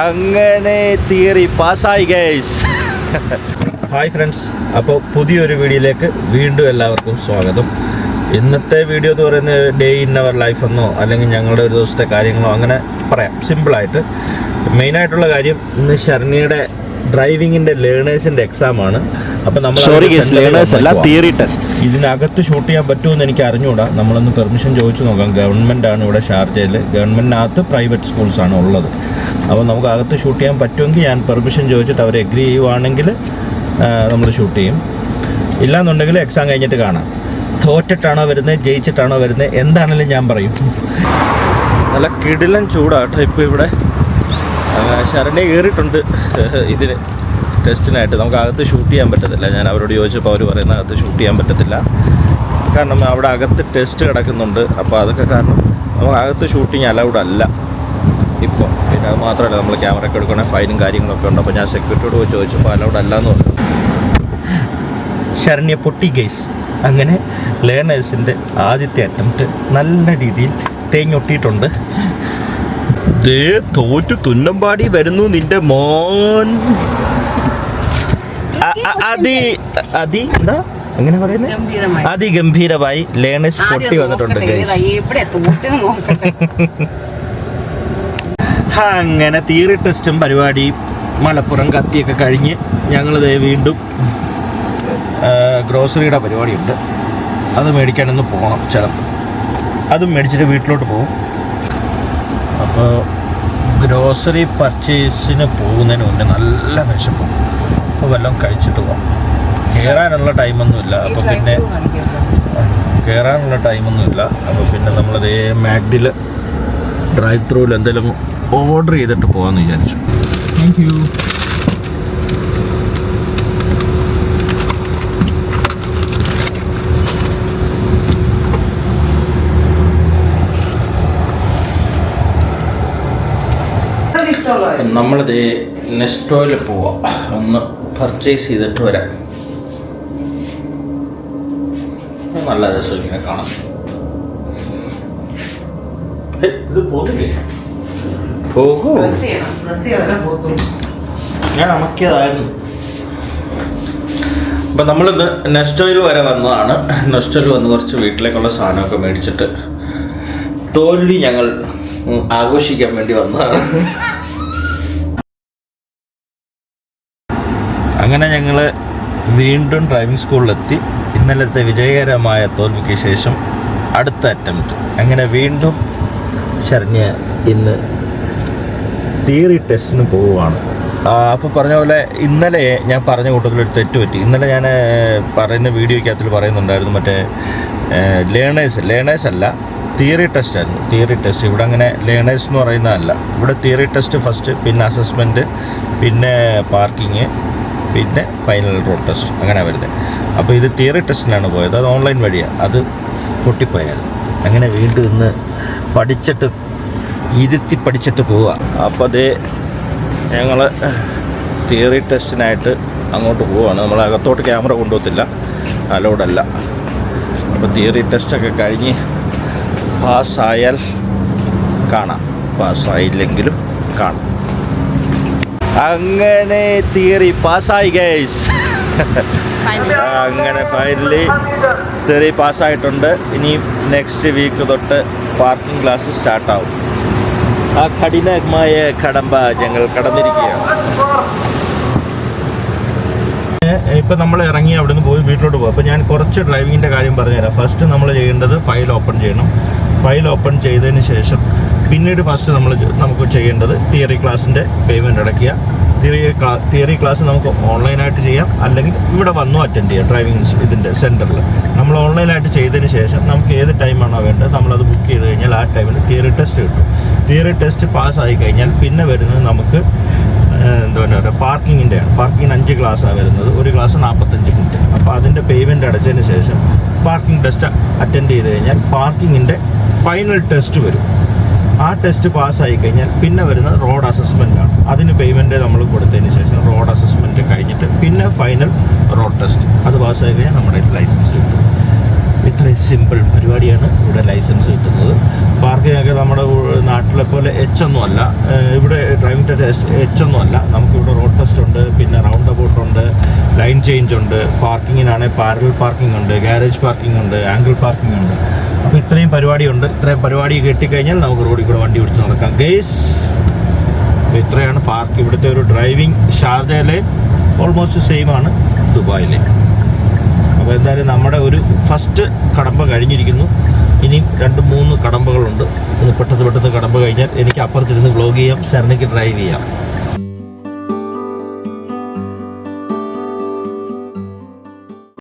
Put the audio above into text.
അങ്ങനെ തിയറി പാസ്സായി guys hi friends അപ്പോൾ പുതിയൊരു വീഡിയോയിലേക്ക് വീണ്ടും എല്ലാവർക്കും സ്വാഗതം. ഇന്നത്തെ വീഡിയോ എന്ന് പറയുന്നത് ഡേ ഇൻ അവർ ലൈഫ് എന്നോ അല്ലെങ്കിൽ ഞങ്ങളുടെ ഒരു ദിവസത്തെ കാര്യങ്ങളോ അങ്ങനെ പറയാം. സിമ്പിളായിട്ട് മെയിനായിട്ടുള്ള കാര്യം ഇന്ന് ശരണ്യയുടെ ലേണേഴ്സിന്റെ എക്സാം ആണ്. അപ്പോൾ നമ്മൾ സോറി ലേണേഴ്സ് അല്ല തിയറി ടെസ്റ്റ് ഇതിനകത്ത് ഷൂട്ട് ചെയ്യാൻ പറ്റുമെന്ന് എനിക്ക് അറിഞ്ഞുകൂടാ നമ്മളൊന്ന് പെർമിഷൻ ചോദിച്ചു നോക്കാം. ഗവൺമെന്റ് ആണ് ഇവിടെ ഷാർജയിൽ ഗവൺമെന്റിനകത്ത് പ്രൈവറ്റ് സ്കൂൾസ് ആണ് ഉള്ളത്. അപ്പോൾ നമുക്ക് അകത്ത് ഷൂട്ട് ചെയ്യാൻ പറ്റുമെങ്കിൽ ഞാൻ പെർമിഷൻ ചോദിച്ചിട്ട് അവർ എഗ്രി ചെയ്യുവാണെങ്കിൽ നമ്മൾ ഷൂട്ട് ചെയ്യും. ഇല്ലാന്നുണ്ടെങ്കിൽ എക്സാം കഴിഞ്ഞിട്ട് കാണാം. തോറ്റിട്ടാണോ വരുന്നത്? ജയിച്ചിട്ടാണോ വരുന്നത്? എന്താണെങ്കിലും ഞാൻ പറയും. നല്ല കിടിലൻ ചൂടാട്ടോ ഇപ്പോൾ ഇവിടെ. ആ, ശരണ്യ കയറിയിട്ടുണ്ട്. ഇതിന് ടെസ്റ്റിനായിട്ട്. നമുക്ക് അകത്ത് ഷൂട്ട് ചെയ്യാൻ പറ്റത്തില്ല. ഞാൻ അവരോട് ചോദിച്ചപ്പോൾ അവർ പറയുന്ന അകത്ത് ഷൂട്ട് ചെയ്യാൻ പറ്റത്തില്ല. കാരണം അവിടെ അകത്ത് ടെസ്റ്റ് കിടക്കുന്നുണ്ട്. അപ്പോൾ അതൊക്കെ കാരണം നമുക്ക് അകത്ത് ഷൂട്ടിങ് അലൗഡ് അല്ല. ഇപ്പോൾ. പിന്നെ അത് മാത്രമല്ല നമ്മൾ ക്യാമറ ഒക്കെ എടുക്കണേ ഫൈനും കാര്യങ്ങളൊക്കെ ഉണ്ട്. അപ്പോൾ ഞാൻ സെക്യൂരിറ്റിയോട് പോയി ചോദിച്ചപ്പോൾ അലൗഡ് അല്ല എന്ന് പറഞ്ഞു. ശരണ്യ പൊട്ടി ഗൈസ് അങ്ങനെ ലേണേഴ്സിന്റെ ആദ്യത്തെ അറ്റംപ്റ്റ് നല്ല രീതിയിൽ തേഞ്ഞൊട്ടിയിട്ടുണ്ട്. ദേ തോറ്റു തുന്നമ്പാടി വരുന്നു നിന്റെ മോൻ. അതി അതി എന്താ? അങ്ങനെ പറയുന്നത് ഗംഭീരമായി. അതിഗംഭീരമായി ലേണേഴ്സ് പൊട്ടി വന്നിട്ടുണ്ട് അങ്ങനെ തീറി ടെസ്റ്റും പരിപാടിയും മലപ്പുറം കത്തിയൊക്കെ കഴിഞ്ഞ് ഞങ്ങൾ വീണ്ടും ഗ്രോസറിയുടെ പരിപാടിയുണ്ട്. അത് മേടിക്കാനൊന്ന് പോകണം ചിലപ്പോൾ. അതും മേടിച്ചിട്ട് വീട്ടിലോട്ട് പോകും അപ്പോൾ ഗ്രോസറി പർച്ചേസിന് പോകുന്നതിന് മുന്നേ നല്ല വിശപ്പും. അപ്പോൾ വല്ലതും കഴിച്ചിട്ട് പോകാം കയറാനുള്ള ടൈമൊന്നുമില്ല. അപ്പോൾ പിന്നെ കയറാനുള്ള ടൈമൊന്നുമില്ല. അപ്പോൾ പിന്നെ നമ്മളതേ മാഗ്ഡിൽ ഡ്രൈവ് ത്രൂവിൽ എന്തെങ്കിലും ഓർഡർ ചെയ്തിട്ട് പോകാമെന്ന് വിചാരിച്ചു. താങ്ക് യു നമ്മളിത് നെസ്റ്റോയിൽ പോവാം. ഒന്ന് പർച്ചേസ് ചെയ്തിട്ട് വരാം. നല്ല രസം ഇങ്ങനെ കാണാം ഇത് പോകില്ലേ പോകൂ. ഞാൻ അമക്കിയതായിരുന്നു. അപ്പം നമ്മളിന്ന് നെസ്റ്റോയിൽ വരെ വന്നതാണ്. നെസ്റ്റോയിൽ വന്ന് കുറച്ച് വീട്ടിലേക്കുള്ള സാധനമൊക്കെ മേടിച്ചിട്ട് തോൽവി ഞങ്ങൾ ആഘോഷിക്കാൻ വേണ്ടി വന്നതാണ്. അങ്ങനെ ഞങ്ങൾ വീണ്ടും ഡ്രൈവിംഗ് സ്കൂളിലെത്തി ഇന്നലത്തെ വിജയകരമായ തോൽവിക്ക് ശേഷം അടുത്ത അറ്റംപ്റ്റ് അങ്ങനെ വീണ്ടും ശരണ്യ ഇന്ന് തിയറി ടെസ്റ്റിന് പോവുകയാണ്. അപ്പോൾ പറഞ്ഞ പോലെ ഇന്നലെ ഞാൻ പറഞ്ഞ കൂട്ടത്തിൽ ഒരു തെറ്റ് പറ്റി. ഇന്നലെ ഞാൻ പറയുന്ന വീഡിയോയ്ക്കകത്തിൽ പറയുന്നുണ്ടായിരുന്നു മറ്റേ ലേണേഴ്സ് ലേണേഴ്സ് അല്ല തിയറി ടെസ്റ്റ് ആയിരുന്നു. തിയറി ടെസ്റ്റ് ഇവിടെ അങ്ങനെ ലേണേഴ്സ് എന്ന് പറയുന്നതല്ല. ഇവിടെ തിയറി ടെസ്റ്റ് ഫസ്റ്റ് പിന്നെ അസസ്മെന്റ് പിന്നെ പാർക്കിങ് പിന്നെ ഫൈനൽ റോഡ് ടെസ്റ്റ് അങ്ങനെ വരുന്നത് അപ്പോൾ ഇത് തിയറി ടെസ്റ്റിനാണ് പോയത്. അത് ഓൺലൈൻ വഴിയാണ് അത് പൊട്ടിപ്പോയായിരുന്നു. അങ്ങനെ വീണ്ടും ഇന്ന് പഠിച്ചിട്ട് ഇരുത്തി പഠിച്ചിട്ട് പോവുക അപ്പോൾ അതേ ഞങ്ങൾ തിയറി ടെസ്റ്റിനായിട്ട് അങ്ങോട്ട് പോവുകയാണ് നമ്മൾ അകത്തോട്ട് ക്യാമറ കൊണ്ടുപോകത്തില്ല അലോഡല്ല അപ്പോൾ തിയറി ടെസ്റ്റൊക്കെ കഴിഞ്ഞ് പാസ്സായാൽ കാണാം. പാസ്സായില്ലെങ്കിലും കാണാം. അങ്ങനെ തിയറി പാസ്സായി ഗൈസ് അങ്ങനെ ഫൈനലി തിയറി പാസ്സായിട്ടുണ്ട് ഇനി നെക്സ്റ്റ് വീക്ക് തൊട്ട് പാർക്കിംഗ് ക്ലാസ് സ്റ്റാർട്ടാവും ആ കഠിനമായ കടമ്പ ഞങ്ങൾ കടന്നിരിക്കുകയാണ്. ഇപ്പം നമ്മൾ ഇറങ്ങി അവിടെ നിന്ന് പോയി വീട്ടിലോട്ട് പോകും അപ്പോൾ ഞാൻ കുറച്ച് ഡ്രൈവിങ്ങിന്റെ കാര്യം പറഞ്ഞുതരാം. ഫസ്റ്റ് നമ്മൾ ചെയ്യേണ്ടത് ഫയൽ ഓപ്പൺ ചെയ്യണം. ഫയൽ ഓപ്പൺ ചെയ്തതിന് ശേഷം പിന്നീട് ഫസ്റ്റ് നമ്മൾ നമുക്ക് ചെയ്യേണ്ടത് തിയറി ക്ലാസ്സിന്റെ പേയ്മെന്റ് അടയ്ക്കുക. തിയറി തിയറി ക്ലാസ് നമുക്ക് ഓൺലൈനായിട്ട് ചെയ്യാം. അല്ലെങ്കിൽ ഇവിടെ വന്നു അറ്റൻഡ് ചെയ്യാം ഡ്രൈവിംഗ് ഇതിന്റെ സെന്ററിൽ നമ്മൾ ഓൺലൈനായിട്ട് ചെയ്തതിന് ശേഷം നമുക്ക് ഏത് ടൈമാണോ വേണ്ടത് നമ്മളത് ബുക്ക് ചെയ്ത് കഴിഞ്ഞാൽ ആ ടൈമിൽ തിയറി ടെസ്റ്റ് കിട്ടും. തിയറി ടെസ്റ്റ് പാസ്സായി കഴിഞ്ഞാൽ പിന്നെ വരുന്നത് നമുക്ക് എന്താ പറയുക പാർക്കിങ്ങിന്റെ ആണ് പാർക്കിങ്ങിന് അഞ്ച് ക്ലാസ്സാണ് വരുന്നത്. ഒരു ക്ലാസ് നാൽപ്പത്തഞ്ച് മിനിറ്റ്. അപ്പോൾ അതിന്റെ പേയ്മെന്റ് അടച്ചതിന് ശേഷം പാർക്കിംഗ് ടെസ്റ്റ് അറ്റൻഡ് ചെയ്ത് കഴിഞ്ഞാൽ പാർക്കിങ്ങിന്റെ ഫൈനൽ ടെസ്റ്റ് വരും. ആ ടെസ്റ്റ് പാസ്സായി കഴിഞ്ഞാൽ പിന്നെ വരുന്നത് റോഡ് അസസ്മെന്റ് ആണ്. അതിന് പേയ്മെന്റ് നമ്മൾ കൊടുത്തതിന് ശേഷം റോഡ് അസസ്മെന്റ് കഴിഞ്ഞിട്ട് പിന്നെ ഫൈനൽ റോഡ് ടെസ്റ്റ് അത് പാസ്സായി കഴിഞ്ഞാൽ നമ്മുടെ ലൈസൻസ് കിട്ടും. ഇത്രയും സിമ്പിൾ പരിപാടിയാണ് ഇവിടെ ലൈസൻസ് കിട്ടുന്നത്. പാർക്കിംഗ് ഒക്കെ നമ്മുടെ നാട്ടിലെ പോലെ എച്ച് ഒന്നും അല്ല. ഇവിടെ ഡ്രൈവിംഗ് ടെസ്റ്റ് എച്ച് ഒന്നും അല്ല. നമുക്കിവിടെ റോഡ് ടെസ്റ്റ് ഉണ്ട് പിന്നെ റൗണ്ട് അബൌട്ട് ഉണ്ട് ലൈൻ ചേഞ്ച് ഉണ്ട് പാർക്കിങ്ങിനാണെങ്കിൽ പാരൽ പാർക്കിംഗ് ഉണ്ട് ഗാരേജ് പാർക്കിംഗ് ഉണ്ട് ആംഗിൾ പാർക്കിംഗ് ഉണ്ട്. അപ്പോൾ ഇത്രയും പരിപാടിയുണ്ട്. ഇത്രയും പരിപാടി കിട്ടിക്കഴിഞ്ഞാൽ നമുക്ക് റോഡിൽ കൂടെ വണ്ടി ഓടിച്ച് നടക്കാം. ഗേസ് ഇത്രയാണ് പാർക്ക് ഇവിടുത്തെ ഒരു ഡ്രൈവിംഗ് ഷാർജയിലെ ഓൾമോസ്റ്റ് സെയിം ആണ് ദുബായിലെ. അപ്പോൾ എന്തായാലും നമ്മുടെ ഒരു ഫസ്റ്റ് കടമ്പ കഴിഞ്ഞിരിക്കുന്നു. ഇനി രണ്ട് മൂന്ന് കടമ്പകളുണ്ട്. പെട്ടെന്ന് പെട്ടെന്ന് കടമ്പ കഴിഞ്ഞാൽ എനിക്ക് അപ്പുറത്തിരുന്ന് വ്ളോഗ് ചെയ്യാം ശരണിക്ക് ഡ്രൈവ് ചെയ്യാം.